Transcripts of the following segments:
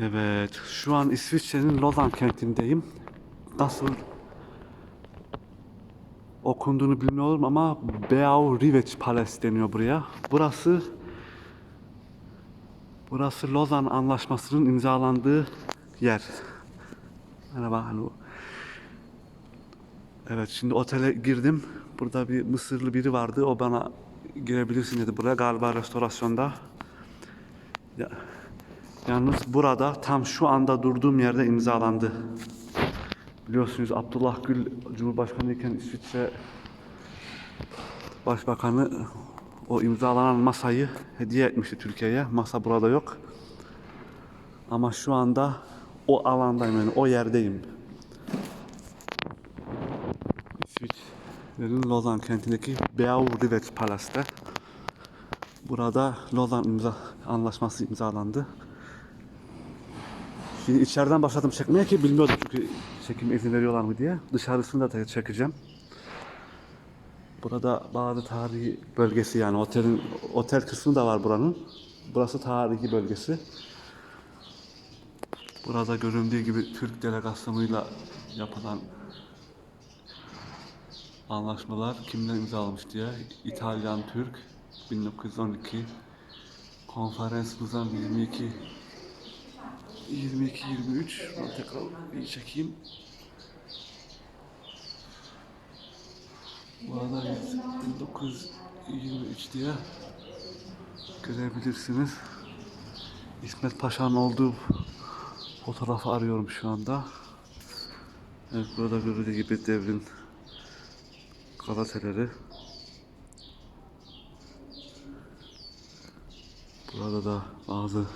Evet, şu an İsviçre'nin Lozan kentindeyim. Nasıl okunduğunu bilmiyorum ama Beau Rivage Palace deniyor buraya. Burası Burası Lozan Anlaşması'nın imzalandığı yer. Merhaba, alo. Evet, şimdi otele girdim. Burada bir Mısırlı biri vardı. O bana girebilirsin dedi buraya. Galiba restorasyonda. Ya, yalnız burada tam şu anda durduğum yerde imzalandı. Biliyorsunuz Abdullah Gül Cumhurbaşkanı iken İsviçre Başbakanı o imzalanan masayı hediye etmişti Türkiye'ye. Masa burada yok. Ama şu anda o alandayım yani o yerdeyim. İsviçre'nin Lozan kentindeki Beau Rivage Palace'te. Burada Lozan imza anlaşması imzalandı. Şimdi içeriden başladım çekmeye ki bilmiyordum çünkü çekim izin veriyorlar mı diye. Dışarısını da çekeceğim. Burada bazı tarihi bölgesi yani otelin otel kısmı da var buranın. Burası tarihi bölgesi. Burada göründüğü gibi Türk delegasyonuyla yapılan anlaşmalar kimler imzalamış diye İtalyan Türk 1912 konferansımızdan 22 22 23 ben tekrar bir çekeyim. Bu arada 1923 diye görebilirsiniz. İsmet Paşa'nın olduğu fotoğrafı arıyorum şu anda. Evet burada görüldüğü gibi devrin gazeteleri. Burada da bazı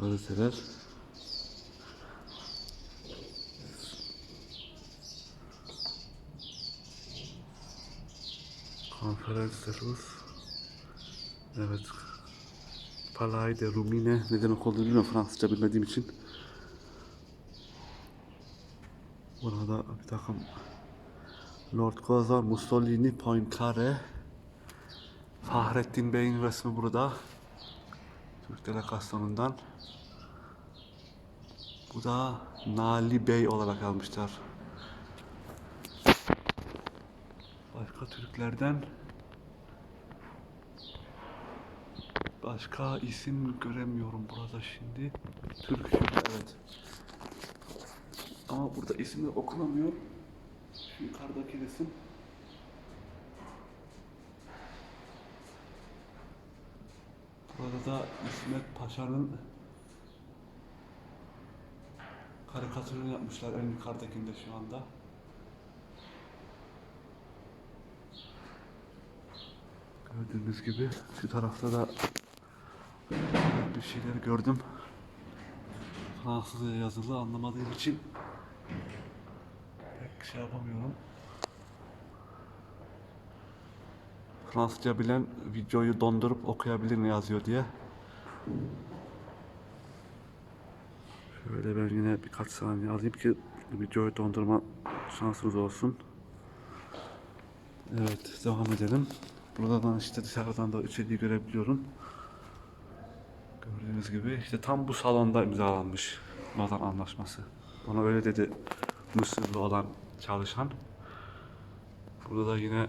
gazeteler. Konferans de Rus. Evet. Palais de Rumine. Ne demek olduğunu bilmiyorum Fransızca bilmediğim için. Burada bir takım Lord Kozar, Mussolini, Poincaré, Fahrettin Bey'in resmi burada. Türk delegasyonundan. Bu da Nali Bey olarak almışlar. Başka Türklerden başka isim göremiyorum burada şimdi. Türk evet. Ama burada isimler okunamıyor. Yukarıdaki resim. Burada da İsmet Paşa'nın karikatürünü yapmışlar en yukarıdakinde şu anda. Gördüğünüz gibi şu tarafta da bir şeyler gördüm. Fransızca yazılı anlamadığım için pek şey yapamıyorum. Fransızca bilen videoyu dondurup okuyabilir mi yazıyor diye. Şöyle ben yine birkaç saniye alayım ki videoyu dondurma şansımız olsun. Evet devam edelim. Buradan işte dışarıdan da içeriği görebiliyorum. Gördüğünüz gibi işte tam bu salonda imzalanmış Lozan Anlaşması. Ona öyle dedi Mısırlı olan çalışan. Burada da yine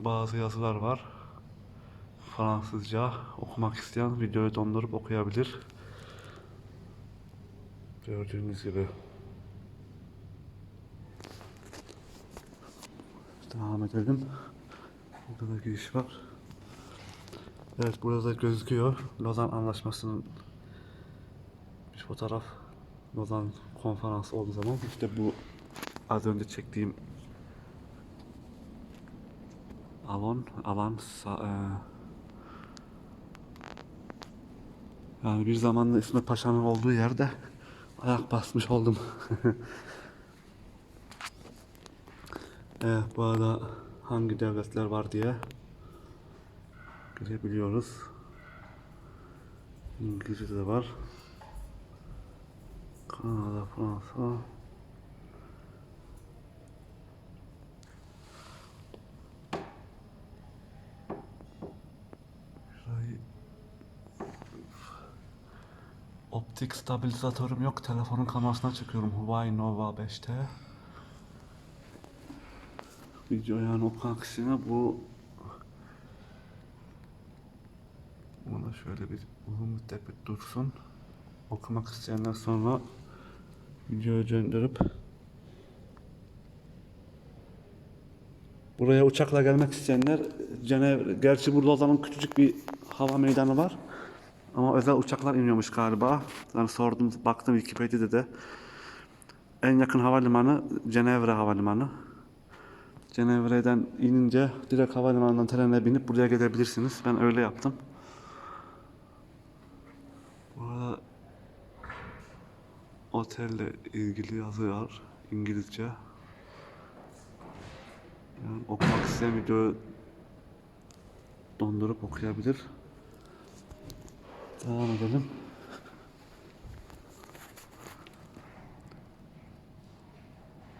bazı yazılar var. Fransızca okumak isteyen videoyu dondurup okuyabilir. Gördüğünüz gibi. Devam edelim. Burada da giriş var. Evet burada da gözüküyor. Lozan Anlaşması'nın bir fotoğraf. Lozan konferansı olduğu zaman işte bu az önce çektiğim alan alan e, yani bir zamanla İsmet Paşa'nın olduğu yerde ayak basmış oldum. evet bu arada hangi devletler var diye görebiliyoruz. İngilizce de var. Kanada, Fransa. Optik stabilizatörüm yok. Telefonun kamerasına çekiyorum. Huawei Nova 5T. Video yani o aksine bu Buna şöyle bir uzun müddet bir dursun. Okumak isteyenler sonra videoyu döndürüp Buraya uçakla gelmek isteyenler Cenev, gerçi burada o zaman küçücük bir hava meydanı var. Ama özel uçaklar iniyormuş galiba. Yani sordum, baktım Wikipedia'da de. En yakın havalimanı Cenevre Havalimanı. Cenevre'den inince direkt havalimanından trene binip buraya gelebilirsiniz. Ben öyle yaptım. Bu arada otelle ilgili yazı var İngilizce. Yani okumak isteyen videoyu dondurup okuyabilir. Devam edelim.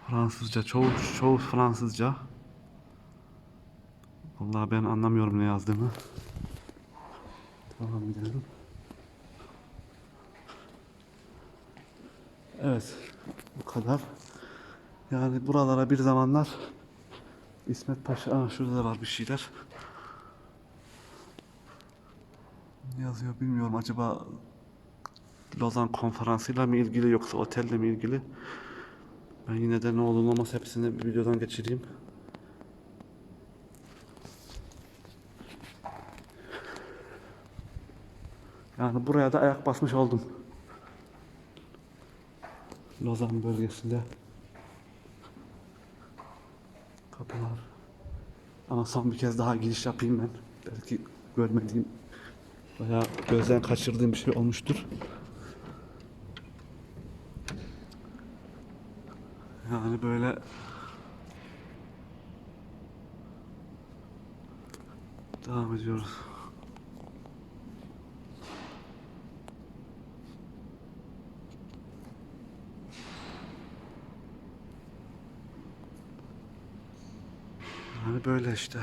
Fransızca, çoğu, çoğu Fransızca. Vallahi ben anlamıyorum ne yazdığını. Devam edelim. Evet, bu kadar. Yani buralara bir zamanlar İsmet Paşa, aa şurada da var bir şeyler. Ne yazıyor bilmiyorum acaba Lozan konferansıyla mı ilgili yoksa otelle mi ilgili? Ben yine de ne olur olmaz hepsini bir videodan geçireyim. Yani buraya da ayak basmış oldum. Lozan bölgesinde. Kapılar. Ama son bir kez daha giriş yapayım ben. Belki görmediğim veya gözden kaçırdığım bir şey olmuştur. Yani böyle devam ediyoruz. Yani böyle işte.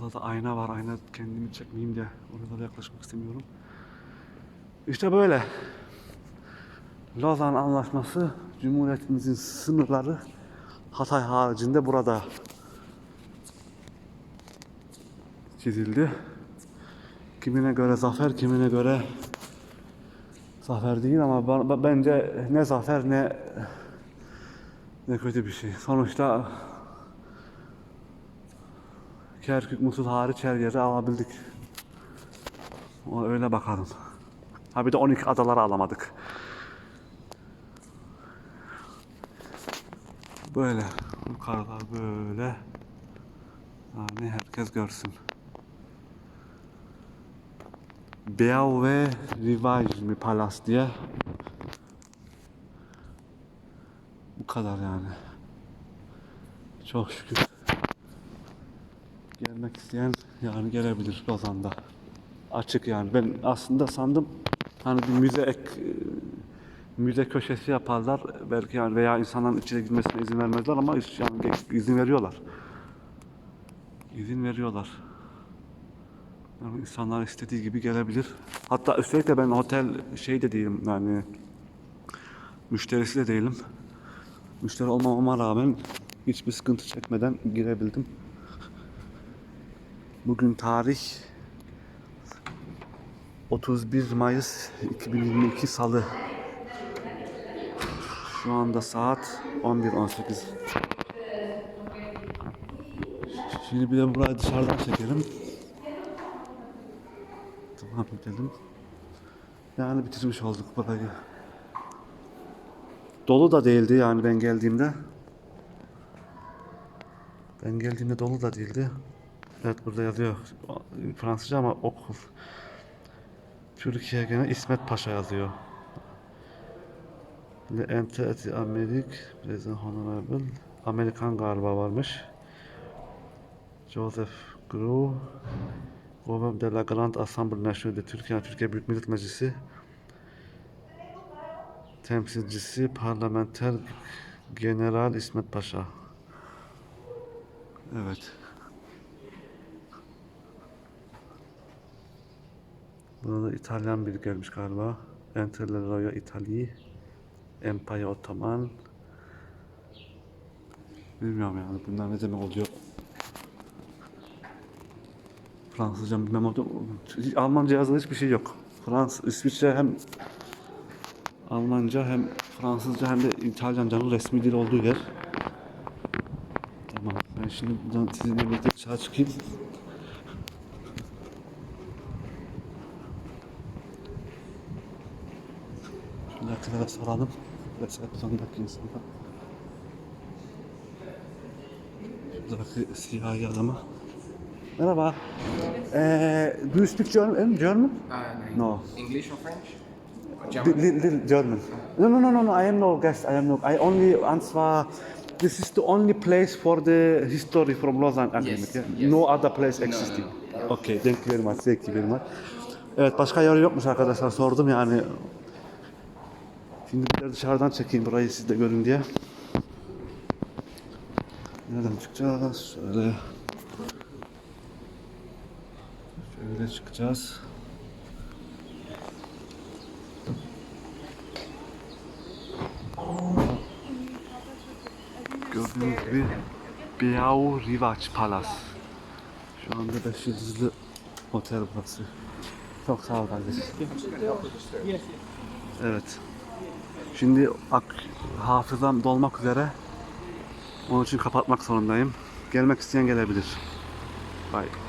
Fazla da ayna var. Ayna kendimi çekmeyeyim diye orada da yaklaşmak istemiyorum. İşte böyle. Lozan Anlaşması Cumhuriyetimizin sınırları Hatay haricinde burada çizildi. Kimine göre zafer, kimine göre zafer değil ama bence ne zafer ne ne kötü bir şey. Sonuçta Kerkük, Musul hariç her yeri alabildik. O öyle bakalım. Ha bir de 12 adaları alamadık. Böyle. Yukarılar böyle. Yani herkes görsün. Beau ve Rivage mi Palace diye. Bu kadar yani. Çok şükür. Gelmek isteyen yani gelebilir Lozan'da. Açık yani. Ben aslında sandım hani bir müze ek müze köşesi yaparlar belki yani veya insanların içine girmesine izin vermezler ama yani izin veriyorlar. İzin veriyorlar. Yani insanlar istediği gibi gelebilir. Hatta özellikle ben otel şey de değilim yani müşterisi de değilim. Müşteri olmamama rağmen hiçbir sıkıntı çekmeden girebildim. Bugün tarih 31 Mayıs 2022 Salı. Şu anda saat 11.18. Şimdi bir de burayı dışarıdan çekelim. Tamam edelim. Yani bitirmiş olduk burayı. Dolu da değildi yani ben geldiğimde. Ben geldiğimde dolu da değildi. Evet burada yazıyor Fransızca ama okul. Türkiye gene İsmet Paşa yazıyor. Le Entity Amerik, President Honorable, Amerikan galiba varmış. Joseph Grew, Government de la Grande Assemblée Nationale de Türkiye, Türkiye Büyük Millet Meclisi temsilcisi Parlamenter General İsmet Paşa. Evet. Burada İtalyan biri gelmiş galiba. Entre le Royal Italy. Empire Ottoman. Bilmiyorum yani bunlar ne demek oluyor. Fransızca bilmem oldu. Almanca yazılı hiçbir şey yok. Frans, İsviçre hem Almanca hem Fransızca hem de İtalyancanın resmi dil olduğu yer. Tamam. Ben şimdi buradan sizinle birlikte dışarı çıkayım. Şuradakilere soralım. Resepsiyondaki insana. Şuradaki siyahi adama. Merhaba. Eee do you speak German? German? Uh, No. English or French? German? little German. No, no, no, no, no. I am no guest. I am no. I only answer. This is the only place for the history from Lausanne Agreement. Yes, yeah? yes. No other place existing. Okay, thank you very much. Thank you very much. Evet, başka yer yokmuş arkadaşlar. Sordum yani. Şimdi bir de dışarıdan çekeyim burayı siz de görün diye. Nereden çıkacağız? Şöyle. Şöyle çıkacağız. Gördüğünüz gibi Beau Rivac Palace. Şu anda 5 yıldızlı otel burası. Çok sağ ol kardeşim. Evet. Şimdi ak hafızam dolmak üzere. Onun için kapatmak zorundayım. Gelmek isteyen gelebilir. Bye.